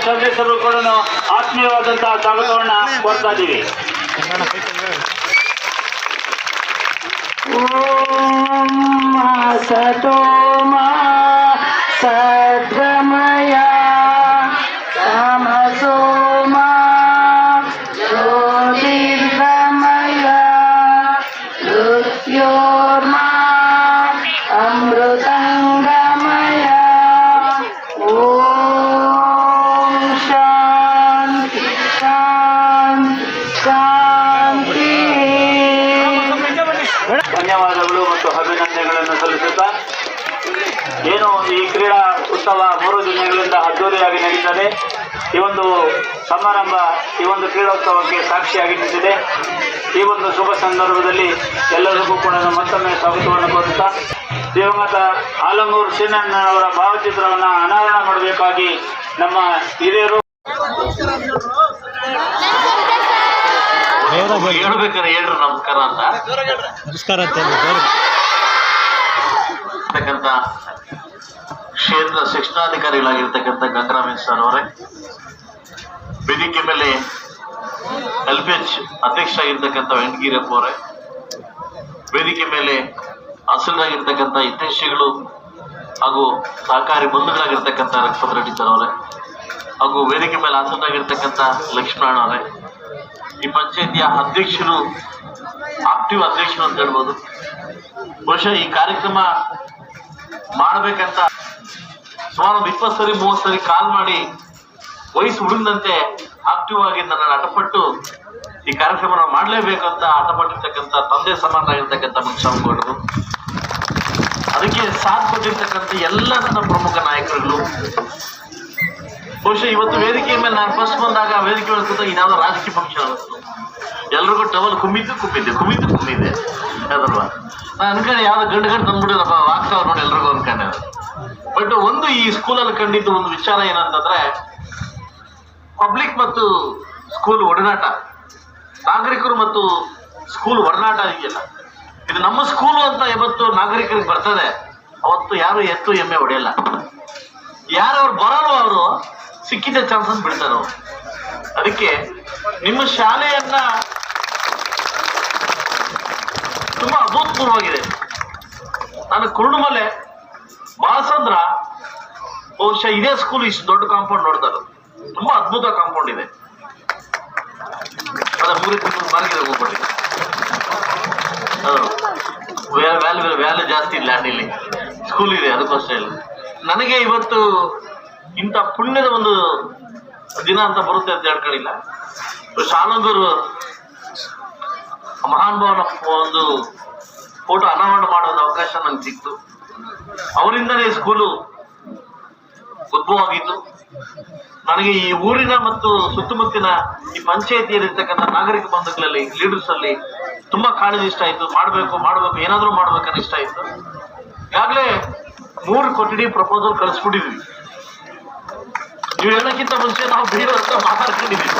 ಸದಸ್ಯರು ಕೂಡ ಆತ್ಮೀಯವಾದಂತಹ ಸ್ವಾಗತವನ್ನ ಕೊಡ್ತಾ ಇದ್ದೀವಿ. ಓಂ ಸತೋ ಅಭಿನಂದನೆಗಳನ್ನು ಸಲ್ಲಿಸುತ್ತಾ? ಏನು ಈ ಕ್ರೀಡಾ ಉತ್ಸವ ಮೂರು ದಿನಗಳಿಂದ ಅದ್ದೂರಿಯಾಗಿ ನಡೀತದೆ. ಈ ಒಂದು ಸಮಾರಂಭ ಈ ಒಂದು ಕ್ರೀಡೋತ್ಸವಕ್ಕೆ ಸಾಕ್ಷಿಯಾಗಿ ನಿಂತಿದೆ. ಈ ಒಂದು ಶುಭ ಸಂದರ್ಭದಲ್ಲಿ ಎಲ್ಲರಿಗೂ ಕೂಡ ಮತ್ತೊಮ್ಮೆ ಸ್ವಾಗತವನ್ನು ಕೋರುತ್ತಾ ದಿವಂಗತ ಆಲಂಗೂರು ಅವರ ಭಾವಚಿತ್ರವನ್ನು ಅನಾವರಣ ಮಾಡಬೇಕಾಗಿ ನಮ್ಮ ಹಿರಿಯರು ಹೇಳ್ಬೇಕಾದ್ರೆ ಹೇಳ್ರಿ ನಮಸ್ಕಾರ ಅಂತ. ನಮಸ್ಕಾರ ಕ್ಷೇತ್ರ ಶಿಕ್ಷಣಾಧಿಕಾರಿಗಳಾಗಿರ್ತಕ್ಕಂಥ ಗಂಗರಾಮೇಶ್ ಸರ್ ಅವರೇ ವೇದಿಕೆ ಮೇಲೆ ಎಲ್ ಪಿ ಎಚ್ ಅಧ್ಯಕ್ಷ ಆಗಿರ್ತಕ್ಕಂಥ ವೆಂಕಗಿರಪ್ಪ ಅವರೇ, ವೇದಿಕೆ ಮೇಲೆ ಹಸಿರಾಗಿರ್ತಕ್ಕಂಥ ಹಿತೈಷಿಗಳು ಹಾಗೂ ಸಹಕಾರಿ ಬಂಧುಗಳಾಗಿರ್ತಕ್ಕಂಥ ರಕ್ಷಪತ್ ರೆಡ್ಡಿ ಸರ್ ಅವರೇ, ಹಾಗೂ ವೇದಿಕೆ ಮೇಲೆ ಹಾಸನಾಗಿರ್ತಕ್ಕಂಥ ಲಕ್ಷ್ಮಣ ಅವರೇ, ಈ ಪಂಚಾಯತಿಯ ಅಧ್ಯಕ್ಷರು ಆಕ್ಟಿವ್ ಅಧ್ಯಕ್ಷರು ಅಂತ ಹೇಳ್ಬೋದು. ಬಹುಶಃ ಈ ಕಾರ್ಯಕ್ರಮ ಮಾಡ್ಬೇಕಂತ. ಸುಮಾರು ಒಂದು ಇಪ್ಪತ್ತು ಸರಿ, ಮೂವತ್ತು ಸರಿ ಕಾಲ್ ಮಾಡಿ ವಯಸ್ಸು ಹುಡುಗದಂತೆ ಆಕ್ಟಿವ್ ಆಗಿ ನನ್ನ ಹಠಪಟ್ಟು ಈ ಕಾರ್ಯಕ್ರಮ ಮಾಡಲೇಬೇಕು ಅಂತ ಹಠಪಟ್ಟಿರ್ತಕ್ಕಂಥ ತಂದೆ ಸಮಾನರಾಗಿರ್ತಕ್ಕಂಥ ಮುಖ್ಯಮಂತ್ರಿಗಳು ಅದಕ್ಕೆ ಸಾಥ್ ಕೊಟ್ಟಿರ್ತಕ್ಕಂಥ ಎಲ್ಲ ನನ್ನ ಪ್ರಮುಖ ನಾಯಕರುಗಳು ಬಹುಶಃ ಇವತ್ತು ವೇದಿಕೆ ಮೇಲೆ ನಾನು ಫಸ್ಟ್ ಬಂದಾಗ ವೇದಿಕೆ ಮೇಲೆ ಇನ್ಯಾವುದೋ ರಾಜಕೀಯ ಫಂಕ್ಷನ್ ಅನ್ನಿಸ್ತು ಎಲ್ರಿಗೂ ಟವಲ್ ಕುಮ್ಮಿದ್ದು ಕುಮ್ಮಿದ್ದೆ, ಕುಮ್ಮಿದ್ದು ಕುಮ್ಮಿದೆ ಅದಲ್ವಾ ನಾನು ಅನ್ಕೊಂಡೆ ಯಾವ್ದು ಗಂಡು ಗಂಡು ತಂದ್ಬಿಡಿರಪ್ಪ ಆಗ್ತಾವ ನೋಡಿ ಎಲ್ರಿಗೂ ಅನ್ಕೊಂಡೆ ಬಟ್ ಒಂದು ಈ ಸ್ಕೂಲಲ್ಲಿ ಕಂಡಿದ್ದು ಒಂದು ವಿಚಾರ ಏನಂತಂದ್ರೆ ಪಬ್ಲಿಕ್ ಮತ್ತು ಸ್ಕೂಲ್ ಒಡನಾಟ, ನಾಗರಿಕರು ಮತ್ತು ಸ್ಕೂಲ್ ಒಡನಾಟ ಇದೆಯಲ್ಲ. ಇದು ನಮ್ಮ ಸ್ಕೂಲು ಅಂತ ಯಾವತ್ತು ನಾಗರಿಕರಿಗೆ ಬರ್ತದೆ. ಅವತ್ತು ಯಾರು ಎತ್ತು ಎಮ್ಮೆ ಹೊಡೆಯಲ್ಲ. ಯಾರು ಅವ್ರು ಅವರು ಸಿಕ್ಕಿದ ಚಾನ್ಸಸ್ ಬಿಡ್ತಾನು ಅದಕ್ಕೆ ನಿಮ್ಮ ಶಾಲೆಯನ್ನ ತುಂಬಾ ಅಭೂತಪೂರ್ವವಾಗಿದೆ ನಾನು ಕುರುಡುಮಲೆ ಬಾಲಸಂದ್ರ ಬಹುಶಃ ಇದೇ ಸ್ಕೂಲ್ ಇಷ್ಟು ದೊಡ್ಡ ಕಾಂಪೌಂಡ್ ನೋಡ್ತಾರೆ ತುಂಬಾ ಅದ್ಭುತ ಕಾಂಪೌಂಡ್ ಇದೆ. ಮೂರೇ ತಿಂಗಳು ಮಾರ್ಗಿದೆ ಹೋಗ್ಬಿಟ್ಟು ವ್ಯಾಲ್ಯೂ ವ್ಯಾಲ್ಯೂ ಜಾಸ್ತಿ ಇಲ್ಲ ಇಲ್ಲಿ ಸ್ಕೂಲ್ ಇದೆ ಅದಕ್ಕೋಸ್ಕರ ನನಗೆ ಇವತ್ತು ಇಂಥ ಪುಣ್ಯದ ಒಂದು ದಿನ ಅಂತ ಬರುತ್ತೆ ಅಂತ ಹೇಳ್ಕೊಳ್ಳಿಲ್ಲ. ಮಹಾನ್ ಮಹಾನುಭಾವನ ಒಂದು ಫೋಟೋ ಅನಾವರಣ ಮಾಡೋದು ಅವಕಾಶ ನಂಗೆ ಸಿಕ್ತು. ಅವರಿಂದನೇ ಸ್ಕೂಲು ಉದ್ಭವವಾಗಿತ್ತು. ನನಗೆ ಈ ಊರಿನ ಮತ್ತು ಸುತ್ತಮುತ್ತಿನ ಈ ಪಂಚಾಯತಿಯಲ್ಲಿರ್ತಕ್ಕಂಥ ನಾಗರಿಕ ಬಂಧುಗಳಲ್ಲಿ ಲೀಡರ್ಸ್ ಅಲ್ಲಿ ತುಂಬಾ ಕಾಳಜಿ ಇಷ್ಟ ಆಯ್ತು. ಮಾಡ್ಬೇಕು, ಮಾಡಬೇಕು, ಏನಾದರೂ ಮಾಡ್ಬೇಕನ್ನೋ ಇಷ್ಟ ಆಯ್ತು. ಈಗಾಗಲೇ ಮೂರು ಕೊಠಡಿ ಪ್ರಪೋಸಲ್ ಕಳಿಸ್ಬಿಟ್ಟಿದ್ವಿ. ನೀವು ಹೇಳಕ್ಕಿಂತ ಮುಂಚೆ ನಾವು ಬೇರೆ ಅಂತ ಮಾತಾಡ್ಕೊಂಡಿದ್ದೀವಿ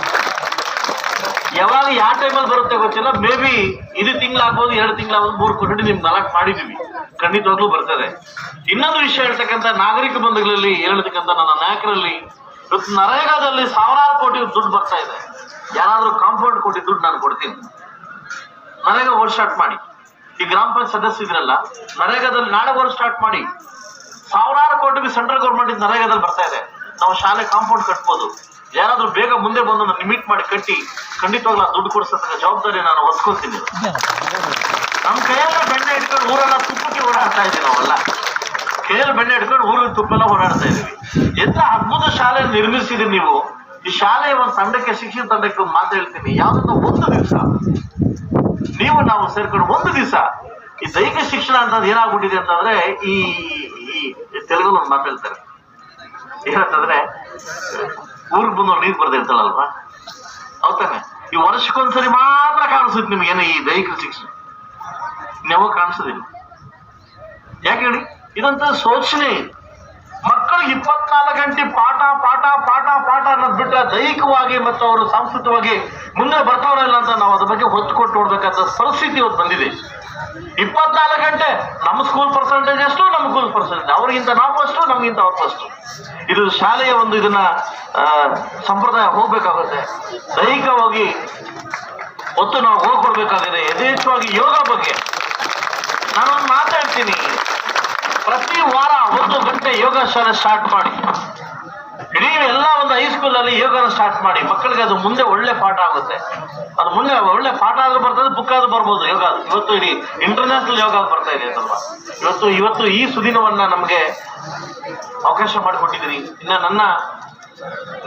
ಯಾವಾಗ ಯಾವ ಟೈಮಲ್ಲಿ ಬರುತ್ತೆ ಗೊತ್ತಿಲ್ಲ. ಮೇ ಬಿ ಇದು ತಿಂಗಳಾಗ್ಬೋದು, ಎರಡು ತಿಂಗಳಾಗ್ಬೋದು, ಮೂರು ಕೊಠಡಿ ನಿಮ್ಗೆ ನಾಲ್ಕು ಮಾಡಿದ್ದೀವಿ. ಖಂಡಿತವಾಗ್ಲೂ ಬರ್ತದೆ. ಇನ್ನೊಂದು ವಿಷಯ ಹೇಳ್ತಕ್ಕಂಥ ನಾಗರಿಕ ಬಂಧುಗಳಲ್ಲಿ ಹೇಳ್ತಕ್ಕಂಥ ನನ್ನ ನಾಯಕರಲ್ಲಿ, ಇವತ್ತು ನರೇಗಾದಲ್ಲಿ ಸಾವಿರಾರು ಕೋಟಿ ದುಡ್ಡು ಬರ್ತಾ ಇದೆ. ಯಾರಾದರೂ ಕಾಂಪೌಂಡ್ ಕೋಟಿ ದುಡ್ಡು ನಾನು ಕೊಡ್ತೀನಿ. ನರೇಗಾ ವರ್ಕ್ ಸ್ಟಾರ್ಟ್ ಮಾಡಿ. ಈ ಗ್ರಾಮ ಪಂಚಾಯತ್ ಸದಸ್ಯ ಇದ್ರಲ್ಲ, ನರೇಗಾದಲ್ಲಿ ನಾಳೆ ವರ್ಕ್ ಸ್ಟಾರ್ಟ್ ಮಾಡಿ. ಸಾವಿರಾರು ಕೋಟಿ ಸೆಂಟ್ರಲ್ ಗೌರ್ಮೆಂಟ್ ನರೇಗಾದಲ್ಲಿ ಬರ್ತಾ ಇದೆ. ನಾವು ಶಾಲೆ ಕಾಂಪೌಂಡ್ ಕಟ್ಬೋದು. ಯಾರಾದ್ರೂ ಬೇಗ ಮುಂದೆ ಬಂದು ನನ್ನ ಮೀಟ್ ಮಾಡಿ ಕಟ್ಟಿ, ಖಂಡಿತವಾಗ್ಲೂ ದುಡ್ಡು ಕೊಡಿಸತಕ್ಕ ಜವಾಬ್ದಾರಿ ನಾನು ಹೊತ್ಕೊಳ್ತೀನಿ ನಮ್ಮ ಕೈಯೆಲ್ಲ ಬೆಣ್ಣೆ ಇಟ್ಕೊಂಡು ಊರೆಲ್ಲ ತುಪ್ಪಕ್ಕೆ ಓಡಾಡ್ತಾ ಇದ್ದೀವಿ ನಾವೆಲ್ಲ. ಕೈಯಲ್ಲಿ ಬೆಣ್ಣೆ ಇಟ್ಕೊಂಡು ಊರಿನ ತುಪ್ಪೆಲ್ಲ ಓಡಾಡ್ತಾ ಇದೀವಿ ಎಂತ ಅದ್ಭುತ ಶಾಲೆ ನಿರ್ಮಿಸಿದ್ರಿ ನೀವು. ಈ ಶಾಲೆಯ ಒಂದು ತಂಡಕ್ಕೆ, ಶಿಕ್ಷಣ ತಂಡಕ್ಕೆ ಮಾತು ಹೇಳ್ತೀನಿ. ಯಾವ್ದನ್ನ ಒಂದು ದಿವಸ ನೀವು ನಾವು ಸೇರ್ಕೊಂಡು ಒಂದು ದಿವಸ ಈ ದೈಹಿಕ ಶಿಕ್ಷಣ ಅಂತ ಏನಾಗ್ಬಿಟ್ಟಿದೆ ಅಂತಂದ್ರೆ ಈ ತೆಲುಗು ಒಂದು ಮಾತು ಏನಂತಂದ್ರೆ ಊರಿಗೆ ಬಂದವ್ರು ನೀರು ಬರ್ದೇ ಇರ್ತಾಳಲ್ವಾ? ಹೌದಾನೆ. ಈ ವರ್ಷಕ್ಕೊಂದ್ಸರಿ ಮಾತ್ರ ಕಾಣಿಸುತ್ತೆ ನಿಮ್ಗೇನು ಈ ದೈಹಿಕ ಶಿಕ್ಷಣ ನೀವು ಕಾಣಿಸೋದಿಲ್ಲ. ಯಾಕೆ ಹೇಳಿ? ಇದಂತ ಶೋಚನೆ. ಮಕ್ಕಳಿಗೆ ಇಪ್ಪತ್ನಾಲ್ಕು ಗಂಟೆ ಪಾಠ ಪಾಠ ಪಾಠ ಪಾಠ ಅನ್ನೋದು ಬಿಟ್ಟ ದೈಹಿಕವಾಗಿ ಮತ್ತು ಅವರು ಸಾಂಸ್ಕೃತಿಕವಾಗಿ ಮುಂದೆ ಬರ್ತಾವ್ರಲ್ಲ ಅಂತ ನಾವು ಅದ್ರ ಬಗ್ಗೆ ಹೊತ್ತು ಕೊಟ್ಟು ನೋಡ್ಬೇಕಾದ ಪರಿಸ್ಥಿತಿ ಇವತ್ತು ಬಂದಿದೆ. ಇಪ್ಪತ್ನಾಲ್ಕು ಗಂಟೆ. ನಮ್ಮ ಸ್ಕೂಲ್ ಪರ್ಸೆಂಟೇಜ್ ಎಷ್ಟು? ನಮ್ಮ ಸ್ಕೂಲ್ ಪರ್ಸೆಂಟೇಜ್ ಅವ್ರಿಗಿಂತ ನಾವು ಫಸ್ಟು ನಮಗಿಂತ ಅವ್ರು ಫಸ್ಟ್ ಇದು ಶಾಲೆಯ ಒಂದು ಇದನ್ನ ಸಂಪ್ರದಾಯ ಹೋಗ್ಬೇಕಾಗುತ್ತೆ. ದೈಹಿಕವಾಗಿ ಒತ್ತು ನಾವು ಹೋಗ್ಕೊಡ್ಬೇಕಾಗಿದೆ. ಯಥೇಚ್ಛವಾಗಿ ಯೋಗ ಬಗ್ಗೆ ನಾನೊಂದು ಮಾತಾಡ್ತೀನಿ. ಪ್ರತಿ ವಾರ ಒಂದು ಗಂಟೆ ಯೋಗ ಶಾಲೆ ಸ್ಟಾರ್ಟ್ ಮಾಡಿ. ಇಡೀ ಎಲ್ಲ ಒಂದು ಹೈಸ್ಕೂಲ್ ಅಲ್ಲಿ ಯೋಗನ ಸ್ಟಾರ್ಟ್ ಮಾಡಿ, ಮಕ್ಕಳಿಗೆ ಅದು ಮುಂದೆ ಒಳ್ಳೆ ಪಾಠ ಆಗುತ್ತೆ. ಅದು ಮುಂದೆ ಒಳ್ಳೆ ಪಾಠ ಆದ್ರೂ ಬರ್ತದೆ ಬುಕ್ ಆದ್ರೂ ಬರ್ಬೋದು, ಯೋಗ ಇವತ್ತು ಇಡೀ ಇಂಟರ್ನ್ಯಾಷನಲ್ ಯೋಗ ಬರ್ತಾ ಇದೆ ಅಂತಲ್ವಾ ಇವತ್ತು ಇವತ್ತು ಈ ಸುದಿನವನ್ನ ನಮಗೆ ಅವಕಾಶ ಮಾಡಿಕೊಟ್ಟಿದ್ದೀರಿ. ಇನ್ನ ನನ್ನ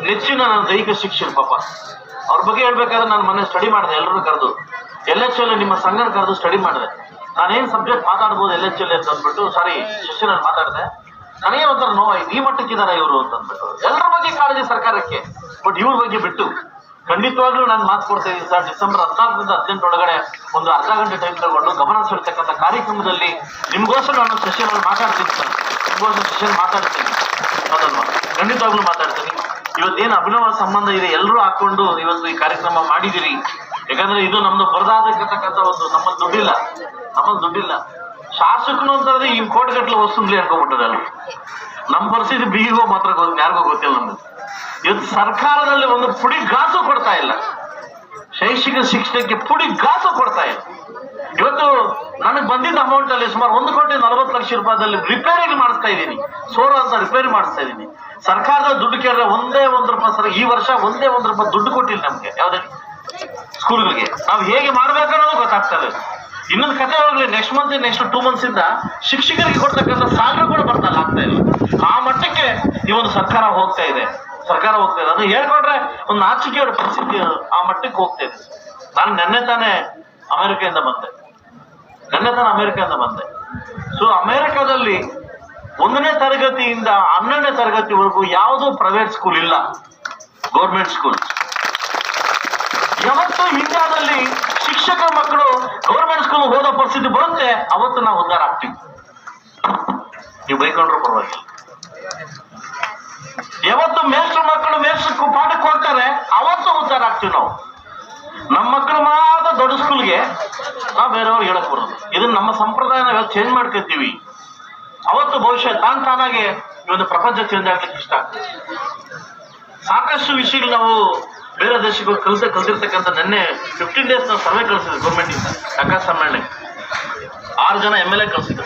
ನೆಚ್ಚಿನ ನನ್ನ ದೈಹಿಕ ಶಿಕ್ಷಣ ಪಾಪ. ಅವ್ರ ಬಗ್ಗೆ ಹೇಳ್ಬೇಕಾದ್ರೆ ನಾನು ಮೊನ್ನೆ ಸ್ಟಡಿ ಮಾಡಿದೆ ಎಲ್ಲರೂ ಕರೆದು. ಎಲ್ ಎಚ್ ಎಲ್ ನಿಮ್ಮ ಸಂಘನ ಕರೆದು ಸ್ಟಡಿ ಮಾಡಿದೆ. ನಾನೇನು ಸಬ್ಜೆಕ್ಟ್ ಮಾತಾಡ್ಬೋದು ಎಲ್ ಎಚ್ ಎಲ್ ಅಂತ ಅಂದ್ಬಿಟ್ಟು ಸಾರಿ ಶಿಕ್ಷಣ ಮಾತಾಡಿದೆ. ನನಗೆ ಒಂಥರ ನೋವಾಯ್ತು ಈ ಮಟ್ಟಕ್ಕಿದ್ದಾರೆ ಇವರು ಅಂತಂದ್ಬಿಟ್ಟು ಎಲ್ಲರ ಬಗ್ಗೆ ಕಾಳಜಿ ಸರ್ಕಾರಕ್ಕೆ. ಬಟ್ ಇವ್ರ ಬಗ್ಗೆ ಬಿಟ್ಟು. ಖಂಡಿತವಾಗ್ಲೂ ನಾನು ಮಾತು ಕೊಡ್ತಾ ಸರ್, ಡಿಸೆಂಬರ್ ಹದಿನಾಲ್ಕರಿಂದ ಹದಿನೆಂಟು ಒಳಗಡೆ ಒಂದು ಅರ್ಧ ಗಂಟೆ ಟೈಮ್ ತಗೊಂಡು ಗಮನ ಸೆಳ್ತಕ್ಕಂಥ ಕಾರ್ಯಕ್ರಮದಲ್ಲಿ ನಿಮ್ಗೋಸ್ಕರ ನಾನು ಸೆಷನ್ ಮಾತಾಡ್ತೀನಿ ಸರ್. ನಿಮ್ಗೋಸ್ಕರ ಸೆಷನ್ ಮಾತಾಡ್ತೀನಿ. ಅದಲ್ವಾ? ಖಂಡಿತವಾಗ್ಲೂ ಮಾತಾಡ್ತೀನಿ. ಇವತ್ತೇನು ಅಭಿನವ ಸಂಬಂಧ ಇದೆ ಎಲ್ಲರೂ ಹಾಕೊಂಡು ಇವತ್ತು ಈ ಕಾರ್ಯಕ್ರಮ ಮಾಡಿದಿರಿ ಯಾಕಂದ್ರೆ ಇದು ನಮ್ದು ಬರದಾಗಿರ್ತಕ್ಕಂಥ ಒಂದು ನಮ್ಮ ದುಡ್ಡಿಲ್ಲ. ನಮ್ಮ ದುಡ್ಡಿಲ್ಲ. ಶಾಸಕನು ಅಂತಂದ್ರೆ ಈ ಕೋಟಿಗಟ್ಟಲೆ ವಸ್ತುಂದ್ರೆ ಅನ್ಕೊಂಡ್ಬಿಟ್ಟದಲ್ಲ ನಮ್ಮ ಪರಿಸ್ಥಿತಿ ಬಿಗಿಗೋ ಮಾತ್ರ ಯಾರಿಗೋ ಗೊತ್ತಿಲ್ಲ ನಮ್ಗೆ ಇವತ್ತು ಸರ್ಕಾರದಲ್ಲಿ ಒಂದು ಪುಡಿ ಗಾಸು ಕೊಡ್ತಾ ಇಲ್ಲ. ಶೈಕ್ಷಣಿಕ ಶಿಕ್ಷಣಕ್ಕೆ ಪುಡಿ ಗಾಸು ಕೊಡ್ತಾ ಇಲ್ಲ. ಇವತ್ತು ನನಗೆ ಬಂದಿದ್ದ ಅಮೌಂಟ್ ಅಲ್ಲಿ ಸುಮಾರು ಒಂದು ಕೋಟಿ ನಲವತ್ತು ಲಕ್ಷ ರೂಪಾಯಿದಲ್ಲಿ ರಿಪೇರಿ ಮಾಡಿಸ್ತಾ ಇದ್ದೀನಿ. ಸೋರ ಅಂತ ರಿಪೇರಿ ಮಾಡಿಸ್ತಾ ಇದ್ದೀನಿ. ಸರ್ಕಾರದ ದುಡ್ಡು ಕೇಳಿದ್ರೆ ಒಂದೇ ಒಂದು ರೂಪಾಯಿ ಸರ್, ಈ ವರ್ಷ ಒಂದೇ ಒಂದು ರೂಪಾಯಿ ದುಡ್ಡು ಕೊಟ್ಟಿಲ್ಲ ನಮ್ಗೆ. ಯಾವುದೇ ಸ್ಕೂಲ್ಗಳಿಗೆ ನಾವು ಹೇಗೆ ಮಾಡ್ಬೇಕನ್ನೋದು ಗೊತ್ತಾಗ್ತದೆ ಇನ್ನೊಂದು ಕತೆ ಹೋಗ್ಲಿ next month next two months ಇಂದ ಶಿಕ್ಷಕರಿಗೆ ಕೊಡ್ತಕ್ಕಂಥ ಸಾಲ ಕೂಡ ಬರ್ತಾ ಆಗ್ತಾ ಇಲ್ಲ. ಆ ಮಟ್ಟಕ್ಕೆ ಈ ಒಂದು ಸರ್ಕಾರ ಹೋಗ್ತಾ ಇದೆ. ಸರ್ಕಾರ ಹೋಗ್ತಾ ಇದೆ. ಅದು ಹೇಳ್ಕೊಂಡ್ರೆ ಒಂದು ನಾಚಿಕೆಯ ಪರಿಸ್ಥಿತಿ ಆ ಮಟ್ಟಕ್ಕೆ ಹೋಗ್ತಾ ಇದೆ. ನಾನು ನೆನ್ನೆ ತಾನೇ ಅಮೆರಿಕೆಯಿಂದ ಬಂದೆ. ನೆನ್ನೆ ತಾನೇ ಅಮೆರಿಕೆಯಿಂದ ಬಂದೆ. ಸೊ ಅಮೆರಿಕದಲ್ಲಿ ಒಂದನೇ ತರಗತಿಯಿಂದ ಹನ್ನೆರಡನೇ ತರಗತಿವರೆಗೂ ಯಾವುದೂ ಪ್ರೈವೇಟ್ ಸ್ಕೂಲ್ ಇಲ್ಲ. ಗೌರ್ಮೆಂಟ್ ಸ್ಕೂಲ್ ಯಾವತ್ತು ಇಂಡಿಯಾದಲ್ಲಿ ಶಿಕ್ಷಕ ಮಕ್ಕಳು ಗೌರ್ಮೆಂಟ್ ಸ್ಕೂಲ್ ಹೋದ ಪರಿಸ್ಥಿತಿ ಬರುತ್ತೆ, ಅವತ್ತು ನಾವು ಉದ್ಧಾರ ಆಗ್ತೀವಿ. ನೀವು ಬೈಕೊಂಡ್ರು ಪರವಾಗಿಲ್ಲ. ಯಾವತ್ತು ಮೇಷ್ಟ್ರ ಮಕ್ಕಳು ಮೇಷ್ಟ್ರ ಪಾಠಕ್ಕೆ ಹೋಗ್ತಾರೆ, ಅವತ್ತು ಉದ್ಧಾರ ಆಗ್ತೀವಿ ನಾವು. ನಮ್ಮ ಮಕ್ಕಳು ಮಾತ್ರ ದೊಡ್ಡ ಸ್ಕೂಲ್ಗೆ ನಾವು ಬೇರೆಯವ್ರಿಗೆ ಹೇಳಕ್ ಬರೋದು. ಇದನ್ನ ನಮ್ಮ ಸಂಪ್ರದಾಯನ ಚೇಂಜ್ ಮಾಡ್ಕೊತೀವಿ. ಅವತ್ತು ಭವಿಷ್ಯ ತಾನ್ ತಾನಾಗೆ ಒಂದು ಪ್ರಪಂಚ ಚೇಂಜ್ ಆಗ್ಲಿಕ್ಕೆ ಇಷ್ಟ ಆಗ್ತದೆ. ಸಾಕಷ್ಟು ವಿಷಯಗಳು ನಾವು ಬೇರೆ ದೇಶಕ್ಕೆ ಹೋಗಿ ಕಲಿತ ಕಲ್ತಿರ್ತಕ್ಕಂಥ ನೆನ್ನೆ ಫಿಫ್ಟೀನ್ ಡೇಸ್ ನಾವು ಸರ್ವೆ ಕಳಿಸಿದ್ವಿ ಗೌರ್ಮೆಂಟ್ ಇಂದ ಸಮ್ಮೇಳನ ಆರು ಜನ ಎಂ ಎಲ್ ಎ ಕಳಿಸಿದ್ರು.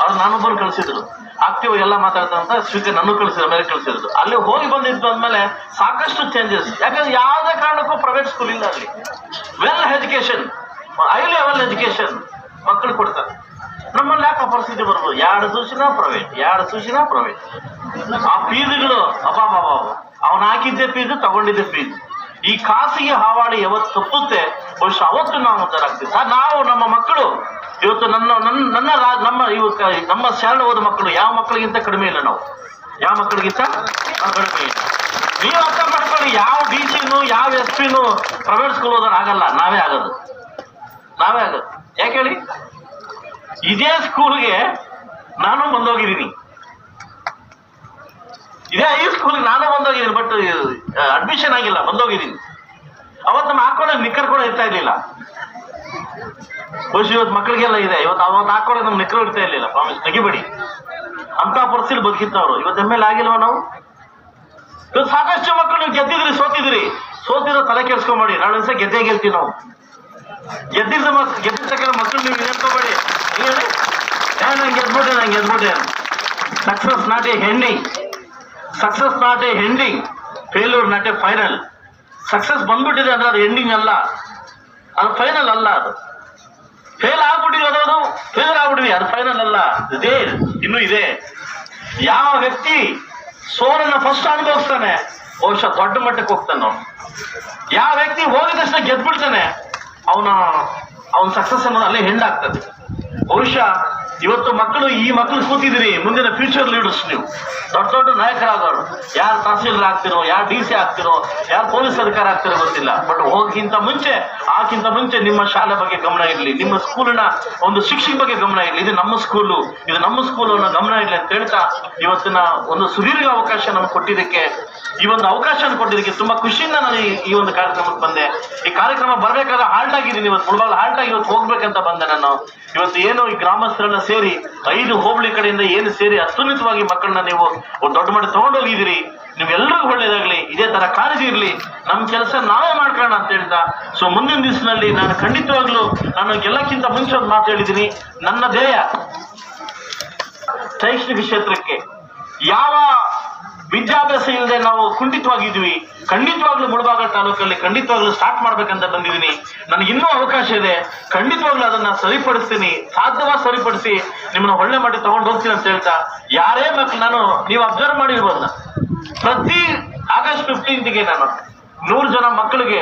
ಅವ್ರು ನಾನೊಬ್ಬರು ಕಳಿಸಿದ್ರು. ಆಕ್ಟಿವ್ ಎಲ್ಲ ಮಾತಾಡ್ತಂತ ಸ್ವೀಕರ್ ನನ್ನ ಕಳಿಸಿದ್ರು ಮೇಲೆ ಕಳಿಸಿದ್ರು. ಅಲ್ಲಿ ಹೋಗಿ ಬಂದಿದ್ದು ಅಂದ್ಮೇಲೆ ಸಾಕಷ್ಟು ಚೇಂಜಸ್ ಯಾಕಂದ್ರೆ ಯಾವುದೇ ಕಾರಣಕ್ಕೂ ಪ್ರೈವೇಟ್ ಸ್ಕೂಲ್ ಇಲ್ಲ ಅಲ್ಲಿ. Well education high level education ಮಕ್ಕಳು ಕೊಡ್ತಾರೆ. ನಮ್ಮಲ್ಲಿ ಯಾಕೆ ಪರಿಸ್ಥಿತಿ ಬರ್ಬೋದು ಎರಡು ಸೂಚನ ಪ್ರೈವೇಟ್ ಎರಡು ಸೂಚನ ಪ್ರೈವೇಟ್ ಆ ಫೀಸ್ಗಳು ಅಬ್ಬಾ ಅವನು ಹಾಕಿದ್ದೆ ಫೀಸ್ ತಗೊಂಡಿದ್ದೆ ಫೀಸ್ ಈ ಖಾಸಗಿ ಹಾವಾಡಿ ಯಾವತ್ತು ತಪ್ಪುತ್ತೆ, ಬಹುಶಃ ಅವತ್ತು ನಾವು ಉದ್ದಾರಾಗ್ತೀವಿ ನಾವು ನಮ್ಮ ಮಕ್ಕಳು, ಇವತ್ತು ನನ್ನ ನನ್ನ ನಮ್ಮ ಇವತ್ತು ನಮ್ಮ ಶರಣ ಹೋದ ಮಕ್ಕಳು, ಯಾವ ಮಕ್ಕಳಿಗಿಂತ ಕಡಿಮೆ ಇಲ್ಲ ನಾವು? ಯಾವ ಮಕ್ಕಳಿಗಿಂತ ಕಡಿಮೆ ಇಲ್ಲ. ನೀವು ಅರ್ಥ ಮಾಡ್ಕೊಳ್ಳಿ, ಯಾವ ಡಿ ಸಿನು ಯಾವ ಎಸ್ ಪಿನು ಪ್ರೈವೇಟ್ ಸ್ಕೂಲ್ ಹೋದ್ರೆ ಆಗಲ್ಲ, ನಾವೇ ಆಗೋದು. ನಾವೇ ಆಗೋದು. ಯಾಕೆ ಹೇಳಿ? ಇದೇ ಸ್ಕೂಲ್ಗೆ ನಾನು ಬಂದೋಗಿದ್ದೀನಿ. ಇದೇ ಐ ಸ್ಕೂಲ್ಗೆ ನಾನೇ ಬಂದೋಗಿದ್ದೀನಿ ಬಟ್ ಅಡ್ಮಿಷನ್ ಆಗಿಲ್ಲ, ಬಂದೋಗಿದ್ದೀನಿ. ಅವತ್ತು ನಮ್ಮ ಹಾಕೊಂಡ ನಿಕ್ಕರ್ ಕೂಡ ಇರ್ತಾ ಇರ್ಲಿಲ್ಲ. ಬಹುಶಃ ಇವತ್ತು ಮಕ್ಕಳಿಗೆಲ್ಲ ಇದೆ, ಇವತ್ತು ಅವತ್ತು ಹಾಕೊಳ್ಳೋದು ನಮ್ಗೆ ನಿಕ್ಕರ್ ಇರ್ತಾ ಇರ್ಲಿಲ್ಲ ಪ್ರಾಮಿಸ್ ತೆಗಿಬೇಡಿ. ಅಂತ ಪರಿಸ್ಥಿತಿ ಬದುಕಿತ್ತವ್ರು ಇವತ್ತು ಎಂ ಎಲ್ ಆಗಿಲ್ವ ನಾವು? ಇವತ್ತು ಸಾಕಷ್ಟು ಮಕ್ಕಳು ನೀವು ಗೆದ್ದಿದ್ರಿ ಸೋತಿದ್ರಿ ಸೋತಿರೋ ತಲೆ ಕೆಡ್ಸ್ಕೊಂಬೇಡಿ, ನಾಳೆ ದಿವಸ ಗೆದ್ದೇ ಗೆಲ್ತೀವಿ ನಾವು. ಗೆದ್ದಿದ್ದ ಗೆದ್ದಿರ್ತಕ್ಕಂಥ ಮಕ್ಕಳು ನೀವು ನೆನ್ಕೋಬೇಡಿ ಹೇಳಿ? ನಂಗೆ ಗೆದ್ಬಿಟ್ಟೆ ನಂಗೆ ಗೆದ್ಬಿಟ್ಟೆ. ಸಕ್ಸಸ್ ನಾಟಿ ಹೆಣ್ಣಿ success not a ending failure not final success ಬಂದ್ಬಿಟ್ಟಿದೆ ಅಂದ್ರೆ ಅದು ಎಂಡಿಂಗ್ ಅಲ್ಲ. ಅದು ಫೈನಲ್ ಅಲ್ಲ ಅದು. ಫೇಲ್ ಆಗ್ಬಿಟ್ಟಿರೋದು ಫೇಲ್ ಆಗ್ಬಿಟ್ಟಿವಿ ಅದು ಫೈನಲ್ ಅಲ್ಲ. ಇದೇ. ಇನ್ನೂ ಇದೆ. ಯಾವ ವ್ಯಕ್ತಿ ಸೋಲನ್ನ ಫಸ್ಟ್ ಅನುಭವಿಸ್ತಾನೆ? ಬಹುಶಃ ದೊಡ್ಡ ಮಟ್ಟಕ್ಕೆ ಹೋಗ್ತಾನೆ ಅವನು. ಯಾವ ವ್ಯಕ್ತಿ ಹೋಗಿದ ತಕ್ಷಣ ಗೆದ್ಬಿಡ್ತಾನೆ? ಅವನ ಅವನ ಸಕ್ಸಸ್ ಅನ್ನೋದು ಅಲ್ಲೇ ಹೆಂಡಾಗ್ತದೆ ಬಹುಶಃ ಇವತ್ತು ಮಕ್ಕಳು, ಈ ಮಕ್ಕಳು ಕೂತಿದ್ದೀರಿ, ಮುಂದಿನ ಫ್ಯೂಚರ್ ಲೀಡರ್ಸ್ ನೀವು. ದೊಡ್ಡ ದೊಡ್ಡ ನಾಯಕರಾದವರು. ಯಾರು ತಹಸೀಲ್ದಾರ್ ಆಗ್ತಿರೋ, ಯಾರು ಡಿ ಸಿ ಆಗ್ತಿರೋ, ಯಾರು ಪೊಲೀಸ್ ಅಧಿಕಾರ ಆಗ್ತಿರೋ ಗೊತ್ತಿಲ್ಲ. ಬಟ್ ಹೋಗಿಂತ ಮುಂಚೆ, ಆಕಿಂತ ಮುಂಚೆ ನಿಮ್ಮ ಶಾಲೆ ಬಗ್ಗೆ ಗಮನ ಇರಲಿ. ನಿಮ್ಮ ಸ್ಕೂಲಿನ ಒಂದು ಶಿಕ್ಷಣ ಬಗ್ಗೆ ಗಮನ ಇರಲಿ. ಇದು ನಮ್ಮ ಸ್ಕೂಲು ಇದು ನಮ್ಮ ಸ್ಕೂಲು ಅನ್ನೋ ಗಮನ ಇರಲಿ ಅಂತ ಹೇಳ್ತಾ ಇವತ್ತಿನ ಒಂದು ಸುದೀರ್ಘ ಅವಕಾಶ ನಮ್ಗೆ ಕೊಟ್ಟಿದ್ದಕ್ಕೆ ಈ ಒಂದು ಅವಕಾಶವನ್ನು ಕೊಟ್ಟಿದ್ದಕ್ಕೆ ತುಂಬಾ ಖುಷಿಯಿಂದ ನಾನು ಈ- ಒಂದು ಕಾರ್ಯಕ್ರಮಕ್ಕೆ ಬಂದೆ. ಈ ಕಾರ್ಯಕ್ರಮ ಬರ್ಬೇಕಾದ್ರೆ ಹಾಲ್ಟ್ ಆಗಿದ್ದೀನಿ ಇವತ್ತು. ಮುಳಬಾಗ ಹಾಲ್ಟ್ ಆಗಿ ಇವತ್ತು ಹೋಗ್ಬೇಕಂತ ಬಂದೆ ನಾನು. ಇವತ್ತು ಏನು ಈ ಗ್ರಾಮಸ್ಥರೆಲ್ಲ ಸೇರಿ, ಐದು ಹೋಬಳಿ ಕಡೆಯಿಂದ ಏನು ಸೇರಿ ಅತ್ಯುನ್ನತವಾಗಿ ಮಕ್ಕಳನ್ನ ನೀವು ಒಂದು ದೊಡ್ಡ ಮಟ್ಟ ತಗೊಂಡೋಗಿದ್ದೀರಿ. ನಿಮ್ಗೆಲ್ರಿಗೂ ಒಳ್ಳೇದಾಗ್ಲಿ ಇದೇ ತರ ಕಾಳಜಿ ಇರಲಿ. ನಮ್ಮ ಕೆಲಸ ನಾವೇ ಮಾಡ್ಕೊಳ್ಳೋಣ ಅಂತ ಹೇಳ್ತಾ. ಸೊ ಮುಂದಿನ ದಿವಸದಲ್ಲಿ ನಾನು ಖಂಡಿತವಾಗ್ಲೂ ನಾನು ಎಲ್ಲಕ್ಕಿಂತ ಮುಂಚೆ ಒಂದು ಮಾತು ಹೇಳಿದ್ದೀನಿ. ನನ್ನ ಧ್ಯೇಯ ಶೈಕ್ಷಣಿಕ ಕ್ಷೇತ್ರಕ್ಕೆ ಯಾವ ವಿದ್ಯಾಭ್ಯಾಸ ಇಲ್ಲದೆ ನಾವು ಕುಂಠಿತವಾಗಿದ್ವಿ. ಖಂಡಿತವಾಗ್ಲೂ ಮುಳಬಾಗ ತಾಲೂಕಲ್ಲಿ ಖಂಡಿತವಾಗ್ಲೂ ಸ್ಟಾರ್ಟ್ ಮಾಡ್ಬೇಕಂತ ಬಂದಿದ್ದೀನಿ. ನನಗೆ ಇನ್ನೂ ಅವಕಾಶ ಇದೆ. ಖಂಡಿತವಾಗ್ಲೂ ಅದನ್ನ ಸರಿಪಡಿಸ್ತೀನಿ. ಸಾಧ್ಯವಾಗಿ ಸರಿಪಡಿಸಿ ನಿಮ್ಮನ್ನ ಒಳ್ಳೆ ಮಾಡಿ ತಗೊಂಡು ಹೋಗ್ತೀನಿ ಅಂತ ಹೇಳ್ತಾ, ಯಾರೇ ಮಕ್ಳು ನಾನು, ನೀವು ಅಬ್ಸರ್ವ್ ಮಾಡಿರ್ಬೋದು ನಾನು. ಪ್ರತಿ ಆಗಸ್ಟ್ ಫಿಫ್ಟೀನ್ತ್ಗೆ ನಾನು ನೂರು ಜನ ಮಕ್ಕಳಿಗೆ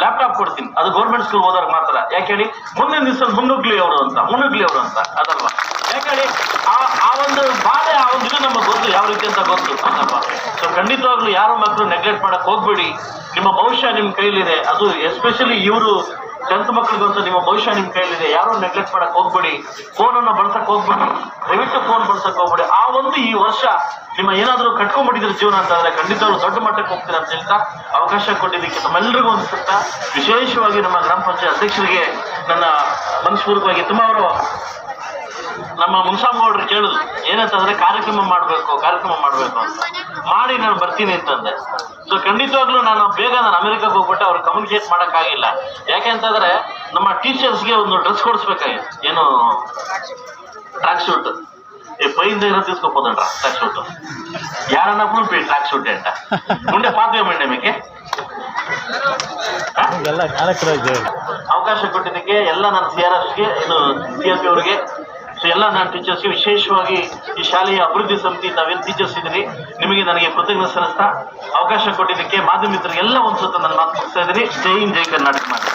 ಲ್ಯಾಪ್ಟಾಪ್ ಕೊಡ್ತೀನಿ. ಅದು ಗೌರ್ಮೆಂಟ್ ಸ್ಕೂಲ್ ಓದೋರ್ ಮಾತ್ರ. ಯಾಕೆ ಹೇಳಿ? ಮುಂದಿನ ದಿವಸ ಮುನ್ನುಗ್ಲಿ ಅವರು ಅಂತ, ಮುನ್ನುಗ್ಲಿ ಅವರು ಅಂತ. ಅದಲ್ವಾ? ಯಾಕೆ ಹೇಳಿ? ಆ ಆ ಒಂದು ಬಾಧೆ, ಆ ಒಂದು ಇದು ನಮಗೆ ಗೊತ್ತು, ಯಾವ ರೀತಿ ಅಂತ ಗೊತ್ತು. ಅಂತಪ್ಪ ಸೊ ಖಂಡಿತವಾಗ್ಲೂ ಯಾರು ಮಕ್ಕಳು ನೆಗ್ಲೆಕ್ಟ್ ಮಾಡಕ್ ಹೋಗ್ಬೇಡಿ. ನಿಮ್ಮ ಭವಿಷ್ಯ ನಿಮ್ಮ ಕೈಲಿದೆ. ಅದು ಎಸ್ಪೆಷಲಿ ಇವರು ಟೆಂತ್ ಮಕ್ಕಳಿಗಂತೂ ನಿಮ್ಮ ಭವಿಷ್ಯ ನಿಮ್ ಕೈಯಲ್ಲಿದೆ. ಯಾರೋ ನೆಗ್ಲೆಕ್ಟ್ ಮಾಡಕ್ ಹೋಗ್ಬೇಡಿ. ಫೋನ್ ಅನ್ನ ಬಳಸಕ್ ಹೋಗ್ಬೇಡಿ. ದಯವಿಟ್ಟು ಫೋನ್ ಬಳಸಕ್ ಹೋಗ್ಬೇಡಿ. ಆ ಒಂದು ಈ ವರ್ಷ ನಿಮ್ಮ ಏನಾದರೂ ಕಟ್ಕೊಂಡ್ಬಿಟ್ಟಿದ್ರೆ ಜೀವನ ಅಂತಂದ್ರೆ ಖಂಡಿತವಾಗ್ಲೂ ದೊಡ್ಡ ಮಟ್ಟಕ್ಕೆ ಹೋಗ್ತೀರ ಅಂತ ಹೇಳ್ತಾ ಅವಕಾಶ ಕೊಟ್ಟಿದ್ದಕ್ಕೆ ನಮ್ಮೆಲ್ಲರಿಗೂ ಅನ್ಸುತ್ತಾ. ವಿಶೇಷವಾಗಿ ನಮ್ಮ ಗ್ರಾಮ ಪಂಚಾಯತ್ ಅಧ್ಯಕ್ಷರಿಗೆ ನನ್ನ ಮನಸ್ಪೂರ್ವಕವಾಗಿ ತುಂಬಾ ಅವರು ನಮ್ಮ ಮುನ್ಸಾಮಗೌಡ್ರು ಕೇಳಿದ್ರು ಏನಂತಂದ್ರೆ ಕಾರ್ಯಕ್ರಮ ಮಾಡ್ಬೇಕು ಕಾರ್ಯಕ್ರಮ ಮಾಡ್ಬೇಕು ಅಂತ ಮಾಡಿ ನಾನು ಬರ್ತೀನಿ ಅಂತಂದೆ ಸೊ ಖಂಡಿತವಾಗ್ಲೂ ನಾನು ಬೇಗ ನಾನು ಅಮೆರಿಕಕ್ಕೆ ಹೋಗ್ಬಿಟ್ಟು ಅವ್ರು ಕಮ್ಯುನಿಕೇಟ್ ಮಾಡೋಕ್ಕಾಗಿಲ್ಲ ಯಾಕೆ ಅಂತಂದ್ರೆ ನಮ್ಮ ಟೀಚರ್ಸ್ಗೆ ಒಂದು ಡ್ರೆಸ್ ಕೊಡಿಸ್ಬೇಕಾಗಿತ್ತು ಏನು ಟ್ರ್ಯಾಕ್ ಶೂಟ್ ఏ పోయింది దగ్గర తీసుకోపోదంట ట్రాక్ షూట్ యారన్నప్పుడు పోయి ట్రాక్ షూట్ అంట ఉండే పాతేమండి మీకు ಎಲ್ಲ ನಾಲ್ಕರ ಅವಕಾಶ ಕೊಟ್ಟಿದ್ದಕ್ಕೆ ಎಲ್ಲ ನನ್ನ ಸಿ ಆರ್ ಎಫ್ಗೆ ಇದು ಸಿ ಎಸ್ ಪಿ ಅವರಿಗೆ ಸೊ ಎಲ್ಲ ನಾನ್ ಟೀಚರ್ಸ್ಗೆ ವಿಶೇಷವಾಗಿ ಈ ಶಾಲೆಯ ಅಭಿವೃದ್ಧಿ ಸಮಿತಿ ತಾವೇನು ಟೀಚರ್ಸ್ ಇದ್ದೀರಿ, ನಿಮಗೆ ನನಗೆ ಕೃತಜ್ಞತೆ ಸಲ್ಲಿಸ್ತಾ ಅವಕಾಶ ಕೊಟ್ಟಿದ್ದಕ್ಕೆ ಮಾಧ್ಯಮ ಮಿತ್ರರಿಗೆಲ್ಲ ಒಂದು ನನ್ನ ಮಾತು ಮುಗಿಸ್ತಾ ಇದ್ದೀನಿ. ಜೈ ಹಿಂದ್, ಜೈ ಕರ್ನಾಟಕ ಮಾತು.